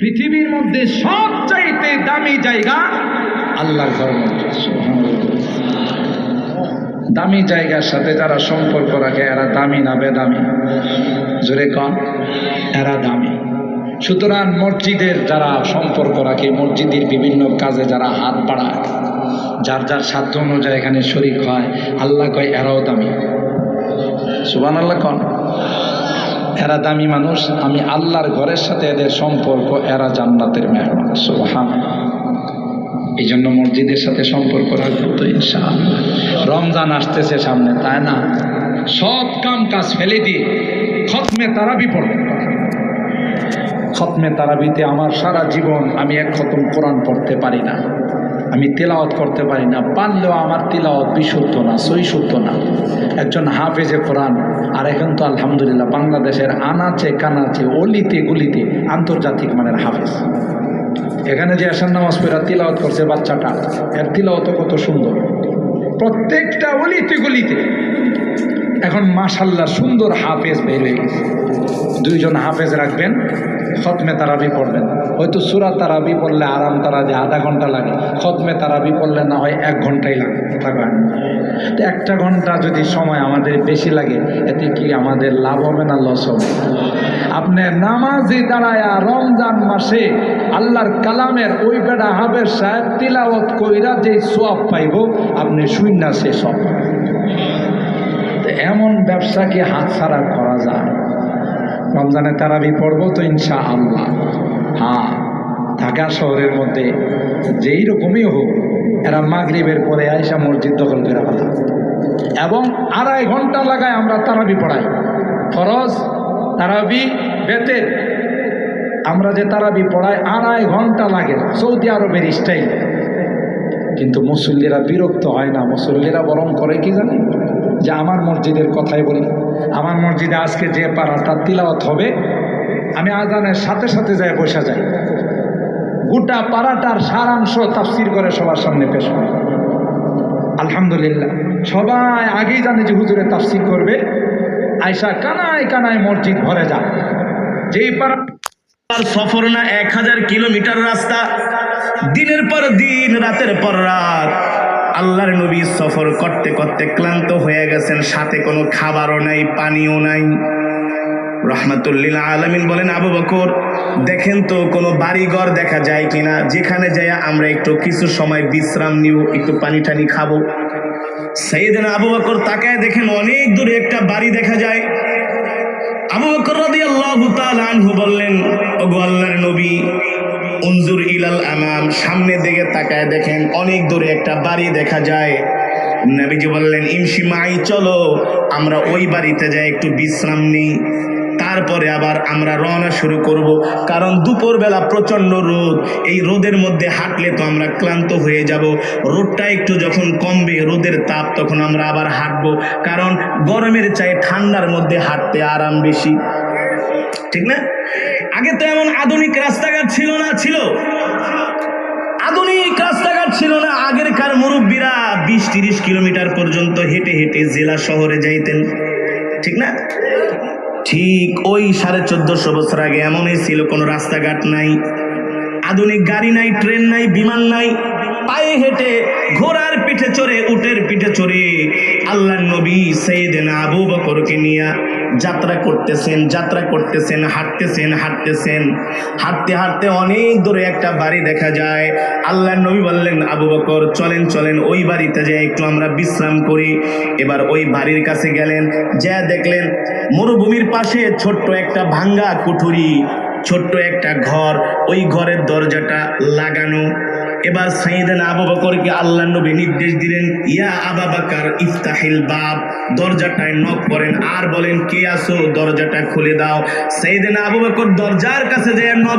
পৃথিবীর মধ্যে সবচাইতে দামি জায়গা আল্লাহর দামি জায়গার সাথে যারা সম্পর্ক রাখে, এরা দামি না বেদামি? জোরে কন, এরা দামি। সুতরাং মসজিদের যারা সম্পর্ক রাখে, মসজিদের বিভিন্ন কাজে যারা হাত বাড়ায়, যার যার সাধ্য অনুযায়ী এখানে শরিক হয়, আল্লাহ কয় এরাও দামি। সুবান আল্লাহ কন। এরা দামি মানুষ, আমি আল্লাহর ঘরের সাথে এদের সম্পর্ক এরা জান্নাতের মেহমান। সুবহান। এই জন্য মসজিদের সাথে সম্পর্ক রাখব তো ইনশাআল্লাহ। রমজান আসতেছে সামনে, তাই না? সব কাম কাজ ফেলে দিয়ে খতমে তারাবি পড়বে। খতমে তারাবিতে আমার সারা জীবন আমি এক খতম কোরআন পড়তে পারি না। আমি তেলাওয়াত করতে পারি না, পারলেও আমার তেলাওয়াত বিশুদ্ধ না, সই শুদ্ধ না। একজন হাফেজে কোরআন, আর এখন তো আলহামদুলিল্লাহ বাংলাদেশের আনাচে কানাচে, অলিতে গুলিতে আন্তর্জাতিক মানের হাফেজ। এখানে যে আসার নামাজ পেরা তিলাওয়াত করছে বাচ্চাটা, এর তিলাওয়াত কত সুন্দর। প্রত্যেকটা অলিতে গলিতে। এখন মাশাল্লাহ সুন্দর হাফেজ বের হয়ে গেছে। দুইজন হাফেজ রাখবেন খতমে তারাবি পড়বেন হয়তো সুরা তারাবি পড়লে আরাম তারা যে আধা ঘণ্টা লাগে, খতমে তারাবি পড়লে না হয় এক ঘন্টাই লাগে লাগবে তো একটা ঘণ্টা যদি সময় আমাদের বেশি লাগে, এতে কি আমাদের লাভ হবে না লস হবে? আপনি নামাজি দাঁড়ায়া রমজান মাসে আল্লাহর কালামের ওই বেড়া হাবের সাহেব তিলাওয়াত কইরা যে সব পাইব, আপনি শূন্য সে সব এমন ব্যবসা কি হাত ছাড়া করা যায়। রমজানে তারাবি পড়ব তো ইনশা আল্লাহ হ্যাঁ ঢাকা শহরের মধ্যে যেই রকমই হোক, এরা মাগরিবের পরে আয়সা মসজিদ দখল করে ফেলা। এবং আড়াই ঘণ্টা লাগায় আমরা তারাবি পড়াই। ফরজ, তারাবি, বেতের। আমরা যে তারাবি পড়াই, আড়াই ঘণ্টা লাগে। সৌদি আরবের স্টাইল। কিন্তু মুসল্লিরা বিরক্ত হয় না। মুসল্লিরা বরং করে কি জানে? যে আমার মসজিদের কথাই বলি। আমার মসজিদে আজকে যে পাড়াটা তিলাওয়াত হবে, আমি আজানের সাথে সাথে যাই, বসা যাই। গোটা পাড়াটার সারাংশ তাফসির করে সবার সামনে পেশ করে। আলহামদুলিল্লাহ। সবাই আগেই জানে যে হুজুরে তাফসির করবে। আয়সা কানায় কানায় মসজিদ ভরে যায় যেই পাড়া সফর না এক হাজার কিলোমিটার রাস্তা, দিনের পর দিন, রাতের পর রাত। আল্লাহর নবী সফর করতে করতে ক্লান্ত হয়ে গেছেন, সাথে কোনো খাবারও নাই, পানিও নাই। রহমাতুল্লিল আলমিন বলেন, আবু বকর, দেখেন তো কোনো বাড়িঘর দেখা যায় কিনা? যেখানে যাই আমরা একটু কিছু সময় বিশ্রাম নিব, একটু পানি টানি খাব। সেইদিন আবু বকর তাকায় দেখেন অনেক দূরে একটা বাড়ি দেখা যায়। আবু বকর রাদিয়াল্লাহু তাআলা আনহু বললেন, ওগো আল্লাহর নবী উনজুর ইলাল আমাম, সামনের দিকে তাকায় দেখেন অনেক দূরে একটা বাড়ি দেখা যায়। নবীজি বললেন ইমশি মাই, চলো, আমরা ওই বাড়িতে যাই, একটু বিশ্রাম নিই। তারপরে আবার আমরা রওনা শুরু করব। কারণ দুপুরবেলা প্রচণ্ড রোদ, এই রোদের মধ্যে হাঁটলে তো আমরা ক্লান্ত হয়ে যাব। রোদটা একটু যখন কমবে, রোদের তাপ তখন আমরা আবার হাঁটবো। কারণ গরমের চাই ঠান্ডার মধ্যে হাঁটতে আরাম বেশি। ঠিক না? আগে তো এমন আধুনিক রাস্তাঘাট ছিল না, ছিল তিরিশ কিলোমিটার পর্যন্ত হেঁটে হেঁটে জেলা শহরে যাইতেন। ঠিক না? ঠিক ওই সাড়ে চোদ্দশো বছর আগে এমনই ছিল, কোনো রাস্তাঘাট নাই, আধুনিক গাড়ি নাই, ট্রেন নাই, বিমান নাই। পায়ে হেঁটে, ঘোড়ার পিঠে চড়ে, উটের পিঠে চড়ে আল্লাহ নবী সৈয়দেন আবু বকরকে নিয়ে যাত্রা করতেছেন যাত্রা করতেছেন, হাঁটতেছেন হাঁটতেছেন। হাঁটতে হাঁটতে অনেক দূরে একটা বাড়ি দেখা যায়। আল্লাহ নবী বললেন, আবু বকর, চলেন চলেন, ওই বাড়িতে যাই, একটু আমরা বিশ্রাম করি। এবার ওই বাড়ির কাছে গেলেন, যা দেখলেন, মরুভূমির পাশে ছোট্ট একটা ভাঙ্গা কুঠুরি, ছোট্ট একটা ঘর। ওই ঘরের দরজাটা লাগানো এবার সাইদান আবু বকরকে আল্লাহ নবী নির্দেশ দিলেন, ইয়া আবা বাকার, ইফতাহিল বাব। দরজাটায় নক করেন, আর বলেন, কে আসো দরজাটা খুলে দাও। সাইদান আবু বকর দরজার কাছে যায় নক